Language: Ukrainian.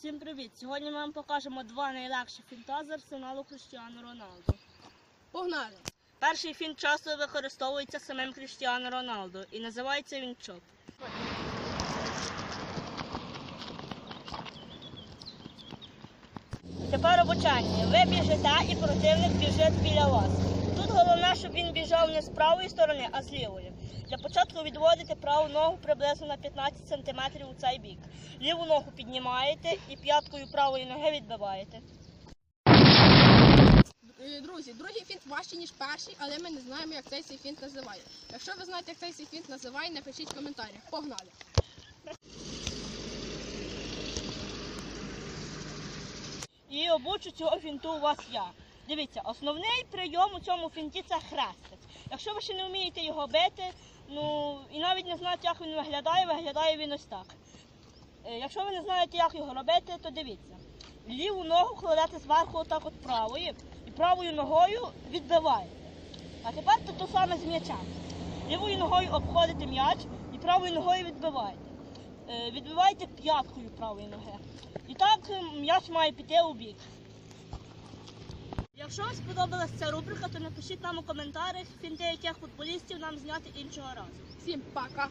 Всім привіт! Сьогодні ми вам покажемо два найлегші фінта з арсеналу Кріштіану Роналду. Погнали! Перший фінт часто використовується самим Кріштіану Роналду і називається він чоп. Тепер обучання. Ви біжите і противник біжить біля вас. Тут головне, щоб він біжав не з правої сторони, а з лівої. Для початку відводите праву ногу приблизно на 15 см у цей бік. Ліву ногу піднімаєте і п'яткою правої ноги відбиваєте. Е, Друзі, другий фінт важчий, ніж перший, але ми не знаємо, як цей свій фінт називає. Якщо ви знаєте, як цей свій фінт називає, напишіть в коментарях. Погнали! І обучу цього фінту у вас я. Дивіться, основний прийом у цьому фінті це хрестець. Якщо ви ще не вмієте його бити, ну і навіть не знаєте, як він виглядає, виглядає він ось так. Е, Якщо ви не знаєте, як його робити, то дивіться. Ліву ногу кладете зверху отак от правої і правою ногою відбиваєте. А тепер то, то саме з м'ячем. Лівою ногою обходите м'яч і правою ногою відбиваєте. Е, Відбиваєте п'яткою правої ноги. І так м'яч має піти у бік. Якщо вам сподобалася ця рубрика, то напишіть нам у коментарях фінти, яких футболістів нам зняти іншого разу. Всім пока!